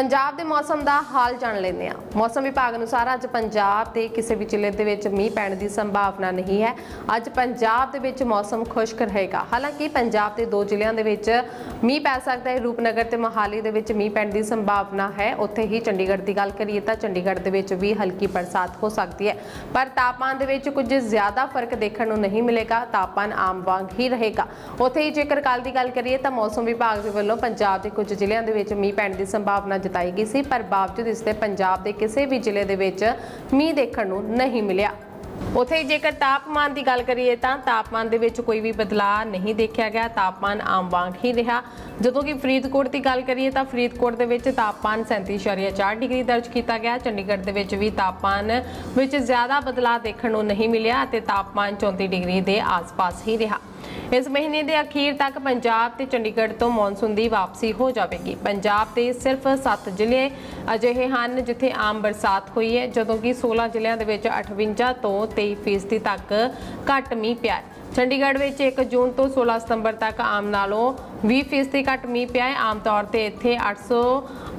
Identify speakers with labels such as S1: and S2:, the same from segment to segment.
S1: ਪੰਜਾਬ ਦੇ ਮੌਸਮ ਦਾ ਹਾਲ ਜਾਣ ਲੈਂਦੇ ਹਾਂ। ਮੌਸਮ ਵਿਭਾਗ ਅਨੁਸਾਰ ਅੱਜ ਪੰਜਾਬ ਦੇ ਕਿਸੇ ਵੀ ਜ਼ਿਲ੍ਹੇ ਦੇ ਵਿੱਚ ਮੀਂਹ ਪੈਣ ਦੀ ਸੰਭਾਵਨਾ ਨਹੀਂ ਹੈ। ਅੱਜ ਪੰਜਾਬ ਦੇ ਵਿੱਚ ਮੌਸਮ ਖੁਸ਼ਕ ਰਹੇਗਾ। ਹਾਲਾਂਕਿ ਪੰਜਾਬ ਦੇ ਦੋ ਜ਼ਿਲ੍ਹਿਆਂ ਦੇ ਵਿੱਚ ਮੀਂਹ ਪੈ ਸਕਦਾ ਹੈ। ਰੂਪਨਗਰ ਤੇ ਮੋਹਾਲੀ ਦੇ ਵਿੱਚ ਮੀਂਹ ਪੈਣ ਦੀ ਸੰਭਾਵਨਾ ਹੈ। ਉੱਥੇ ਹੀ ਚੰਡੀਗੜ੍ਹ ਦੀ ਗੱਲ ਕਰੀਏ ਤਾਂ ਚੰਡੀਗੜ੍ਹ ਦੇ ਵਿੱਚ ਵੀ ਹਲਕੀ ਬਰਸਾਤ ਹੋ ਸਕਦੀ ਹੈ। ਪਰ ਤਾਪਮਾਨ ਦੇ ਵਿੱਚ ਕੁਝ ਜ਼ਿਆਦਾ ਫ਼ਰਕ ਦੇਖਣ ਨੂੰ ਨਹੀਂ ਮਿਲੇਗਾ। ਤਾਪਮਾਨ ਆਮ ਵਾਂਗ ਹੀ ਰਹੇਗਾ। ਉੱਥੇ ਹੀ ਜੇਕਰ ਕੱਲ ਦੀ ਗੱਲ ਕਰੀਏ ਤਾਂ ਮੌਸਮ ਵਿਭਾਗ ਦੇ ਵੱਲੋਂ ਪੰਜਾਬ ਦੇ ਕੁਝ ਜ਼ਿਲ੍ਹਿਆਂ ਦੇ ਵਿੱਚ ਮੀਂਹ ਪੈਣ ਦੀ ਸੰਭਾਵਨਾ ਜਤਾਈ ਗਈ ਸੀ, ਪਰ ਬਾਵਜੂਦ ਇਸ ਦੇ ਪੰਜਾਬ ਦੇ ਕਿਸੇ ਵੀ ਜ਼ਿਲ੍ਹੇ ਦੇ ਵਿੱਚ ਮੀਂਹ ਦੇਖਣ ਨੂੰ ਨਹੀਂ ਮਿਲਿਆ। ਉਥੇ ਜੇਕਰ ਤਾਪਮਾਨ ਦੀ ਗੱਲ ਕਰੀਏ ਤਾਂ ਤਾਪਮਾਨ ਦੇ ਵਿੱਚ ਕੋਈ ਵੀ ਬਦਲਾਅ ਨਹੀਂ ਦੇਖਿਆ ਗਿਆ। ਤਾਪਮਾਨ ਆਮ ਵਾਂਗ ਹੀ ਰਿਹਾ। ਜਦੋਂ ਕਿ ਫਰੀਦਕੋਟ ਦੀ ਗੱਲ ਕਰੀਏ ਤਾਂ ਫਰੀਦਕੋਟ ਦੇ ਵਿੱਚ ਤਾਪਮਾਨ 37.4 ਡਿਗਰੀ ਦਰਜ ਕੀਤਾ ਗਿਆ। ਚੰਡੀਗੜ੍ਹ ਦੇ ਵਿੱਚ ਵੀ ਤਾਪਮਾਨ ਵਿੱਚ ਜ਼ਿਆਦਾ ਬਦਲਾਅ ਦੇਖਣ ਨੂੰ ਨਹੀਂ ਮਿਲਿਆ ਅਤੇ ਤਾਪਮਾਨ 34 ਡਿਗਰੀ ਦੇ ਆਸ-ਪਾਸ ਹੀ ਰਿਹਾ। ਇਸ ਮਹੀਨੇ ਦੇ ਅਖੀਰ ਤੱਕ ਪੰਜਾਬ ਤੇ ਚੰਡੀਗੜ੍ਹ ਤੋਂ ਮੌਨਸੂਨ ਦੀ ਵਾਪਸੀ ਹੋ ਜਾਵੇਗੀ। ਪੰਜਾਬ ਦੇ ਸਿਰਫ 7 ਜ਼ਿਲ੍ਹੇ ਅਜਿਹੇ ਹਨ ਜਿੱਥੇ ਆਮ ਬਰਸਾਤ ਹੋਈ ਹੈ, ਜਦੋਂ ਕਿ 16 ਜ਼ਿਲ੍ਹਿਆਂ ਦੇ ਵਿੱਚ 58 ਤੋਂ 23% ਫੀਸਦੀ ਤੱਕ ਘੱਟ ਮੀਂਹ ਪਿਆ ਹੈ। ਚੰਡੀਗੜ੍ਹ ਵਿੱਚ 1 ਜੂਨ ਤੋਂ 16 ਸਤੰਬਰ ਤੱਕ ਆਮ ਨਾਲੋਂ 20% ਫੀਸਦੀ ਘੱਟ ਮੀਂਹ ਪਿਆ ਹੈ। ਆਮ ਤੌਰ ਤੇ ਇੱਥੇ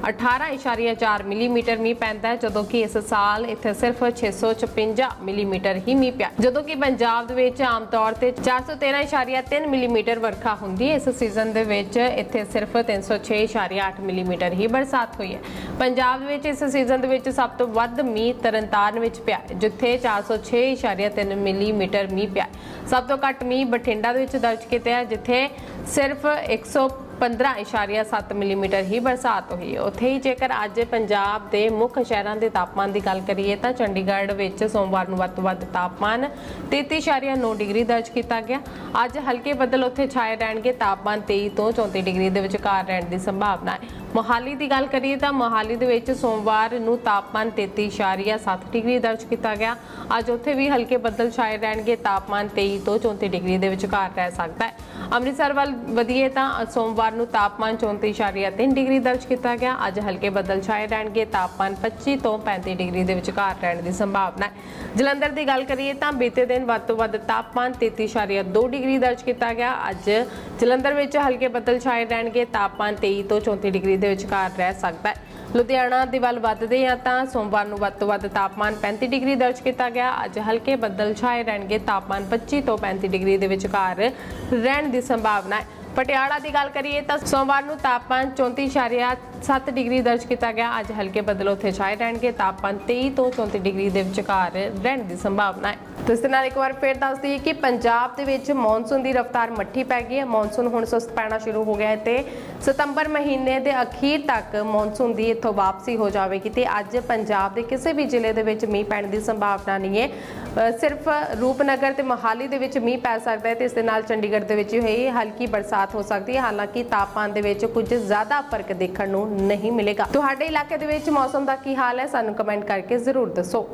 S1: 818.4 ਮਿਲੀਮੀਟਰ ਮੀਂਹ ਪੈਂਦਾ ਹੈ ਜਦੋਂ ਕਿ ਇਸ ਸਾਲ ਇੱਥੇ ਸਿਰਫ 656 ਮਿਲੀਮੀਟਰ ਹੀ ਮੀਂਹ ਪਿਆ। ਜਦੋਂ ਕਿ ਪੰਜਾਬ ਦੇ ਵਿੱਚ ਆਮ ਤੌਰ ਤੇ 413.3 ਮਿਲੀਮੀਟਰ ਵਰਖਾ ਹੁੰਦੀ ਹੈ ਇਸ ਸੀਜ਼ਨ ਦੇ ਵਿੱਚ ਇੱਥੇ ਸਿਰਫ 306.8 ਮਿਲੀਮੀਟਰ ਹੀ ਬਰਸਾਤ ਹੋਈ ਹੈ। ਪੰਜਾਬ ਦੇ ਵਿੱਚ ਇਸ ਸੀਜ਼ਨ ਦੇ ਵਿੱਚ ਸਭ ਤੋਂ ਵੱਧ ਮੀਂਹ ਤਰਨਤਾਰਨ ਵਿੱਚ ਪਿਆ ਹੈ, ਜਿੱਥੇ 406.3 ਮਿਲੀਮੀਟਰ ਮੀਂਹ ਪਿਆ ਸਭ ਤੋਂ ਘੱਟ ਮੀਂਹ ਬਠਿੰਡਾ ਦੇ ਵਿੱਚ ਦਰਜ ਕੀਤਾ ਹੈ ਜਿੱਥੇ ਸਿਰਫ 115.7 ਮਿਲੀਮੀਟਰ ਹੀ ਬਰਸਾਤ ਹੋਈ ਹੈ। ਉੱਥੇ ਹੀ ਜੇਕਰ ਅੱਜ ਪੰਜਾਬ ਦੇ ਮੁੱਖ ਸ਼ਹਿਰਾਂ ਦੇ ਤਾਪਮਾਨ ਦੀ ਗੱਲ ਕਰੀਏ ਤਾਂ ਚੰਡੀਗੜ੍ਹ ਵਿੱਚ ਸੋਮਵਾਰ ਨੂੰ ਵੱਧ ਤੋਂ ਵੱਧ ਤਾਪਮਾਨ 33.9 ਡਿਗਰੀ ਦਰਜ ਕੀਤਾ ਗਿਆ। ਅੱਜ ਹਲਕੇ ਬੱਦਲ ਉੱਥੇ ਛਾਏ ਰਹਿਣਗੇ। ਤਾਪਮਾਨ 23 ਤੋਂ 34 ਡਿਗਰੀ ਦੇ ਵਿਚਕਾਰ ਰਹਿਣ ਦੀ ਸੰਭਾਵਨਾ ਹੈ। ਮੋਹਾਲੀ ਦੀ ਗੱਲ ਕਰੀਏ ਤਾਂ ਮੋਹਾਲੀ ਦੇ ਵਿੱਚ ਸੋਮਵਾਰ ਨੂੰ ਤਾਪਮਾਨ 33.7 ਡਿਗਰੀ ਦਰਜ ਕੀਤਾ ਗਿਆ। ਅੱਜ ਉੱਥੇ ਵੀ ਹਲਕੇ ਬੱਦਲ ਛਾਏ ਰਹਿਣਗੇ। ਤਾਪਮਾਨ 23 ਤੋਂ 34 ਡਿਗਰੀ ਦੇ ਵਿਚਕਾਰ ਰਹਿ ਸਕਦਾ ਹੈ। ਅੰਮ੍ਰਿਤਸਰ ਵੱਲ ਵਧੀਏ ਤਾਂ ਸੋਮਵਾਰ ਨੂੰ ਤਾਪਮਾਨ 34.3 ਡਿਗਰੀ ਦਰਜ ਕੀਤਾ ਗਿਆ। ਅੱਜ ਹਲਕੇ ਬੱਦਲ ਛਾਏ ਰਹਿਣਗੇ। ਤਾਪਮਾਨ 25 ਤੋਂ 35 ਡਿਗਰੀ ਦੇ ਵਿਚਕਾਰ ਰਹਿਣ ਦੀ ਸੰਭਾਵਨਾ ਹੈ। ਜਲੰਧਰ ਦੀ ਗੱਲ ਕਰੀਏ ਤਾਂ ਬੀਤੇ ਦਿਨ ਵੱਧ ਤੋਂ ਵੱਧ ਤਾਪਮਾਨ 33.2 ਡਿਗਰੀ ਦਰਜ ਕੀਤਾ ਗਿਆ। ਅੱਜ ਜਲੰਧਰ ਵਿੱਚ ਹਲਕੇ ਬੱਦਲ ਛਾਏ ਰਹਿਣਗੇ। ਤਾਪਮਾਨ 23 ਤੋਂ 34 ਡਿਗਰੀ ਦੇ ਵਿਚਕਾਰ ਰਹਿ ਸਕਦਾ ਹੈ। ਲੁਧਿਆਣਾ ਦੇ ਵੱਲ ਵੱਧਦੇ ਆ ਤਾਂ ਸੋਮਵਾਰ ਨੂੰ ਵੱਧ ਤੋਂ ਵੱਧ ਤਾਪਮਾਨ 35 ਡਿਗਰੀ ਦਰਜ ਕੀਤਾ ਗਿਆ। ਅੱਜ ਹਲਕੇ ਬੱਦਲ ਛਾਏ ਰਹਿਣਗੇ। ਤਾਪਮਾਨ 25 ਤੋਂ 35 ਡਿਗਰੀ ਦੇ ਵਿਚਕਾਰ ਰਹਿਣ ਦੀ ਸੰਭਾਵਨਾ ਹੈ। ਪਟਿਆਲਾ ਦੀ ਗੱਲ ਕਰੀਏ ਤਾਂ ਸੋਮਵਾਰ ਨੂੰ ਤਾਪਮਾਨ 34.7 ਡਿਗਰੀ ਦਰਜ ਕੀਤਾ ਗਿਆ। ਅੱਜ ਹਲਕੇ ਬੱਦਲ ਉੱਥੇ ਛਾਏ ਰਹਿਣਗੇ। ਤਾਪਮਾਨ 23 ਤੋਂ 34 ਡਿਗਰੀ ਦੇ ਵਿਚਕਾਰ ਰਹਿਣ ਦੀ ਸੰਭਾਵਨਾ ਹੈ। ਤੇ ਇਸ ਦੇ ਨਾਲ ਇੱਕ ਵਾਰ ਫੇਰ ਦੱਸ ਦਈਏ ਕਿ ਪੰਜਾਬ ਦੇ ਵਿੱਚ ਮੌਨਸੂਨ ਦੀ ਰਫ਼ਤਾਰ ਮੱਠੀ ਪੈ ਗਈ ਹੈ। ਮੌਨਸੂਨ ਹੁਣ ਸੁਸਤ ਪੈਣਾ ਸ਼ੁਰੂ ਹੋ ਗਿਆ ਹੈ ਤੇ ਸਤੰਬਰ ਮਹੀਨੇ ਦੇ ਅਖੀਰ ਤੱਕ ਮੌਨਸੂਨ ਦੀ ਇੱਥੋਂ ਵਾਪਸੀ ਹੋ ਜਾਵੇਗੀ ਤੇ ਅੱਜ ਪੰਜਾਬ ਦੇ ਕਿਸੇ ਵੀ ਜ਼ਿਲ੍ਹੇ ਦੇ ਵਿੱਚ ਮੀਂਹ ਪੈਣ ਦੀ ਸੰਭਾਵਨਾ ਨਹੀਂ ਹੈ। ਸਿਰਫ ਰੂਪਨਗਰ ਤੇ ਮੋਹਾਲੀ ਦੇ ਵਿੱਚ ਮੀਂਹ ਪੈ ਸਕਦਾ ਹੈ ਤੇ ਇਸ ਦੇ ਨਾਲ ਚੰਡੀਗੜ੍ਹ ਦੇ ਵਿੱਚ ਹੋਈ ਹਲਕੀ ਬਰਸਾਤ ਬਰਸਾਤ ਹੋ ਸਕਦੀ ਹੈ। ਹਾਲਾਂਕਿ ਤਾਪਮਾਨ ਦੇ ਵਿੱਚ ਕੁਝ ਜ਼ਿਆਦਾ ਫ਼ਰਕ ਦੇਖਣ ਨੂੰ ਨਹੀਂ ਮਿਲੇਗਾ। ਤੁਹਾਡੇ ਇਲਾਕੇ ਦੇ ਵਿੱਚ ਮੌਸਮ ਦਾ ਕੀ ਹਾਲ ਹੈ? ਸਾਨੂੰ ਕਮੈਂਟ ਕਰਕੇ ਜ਼ਰੂਰ ਦੱਸੋ।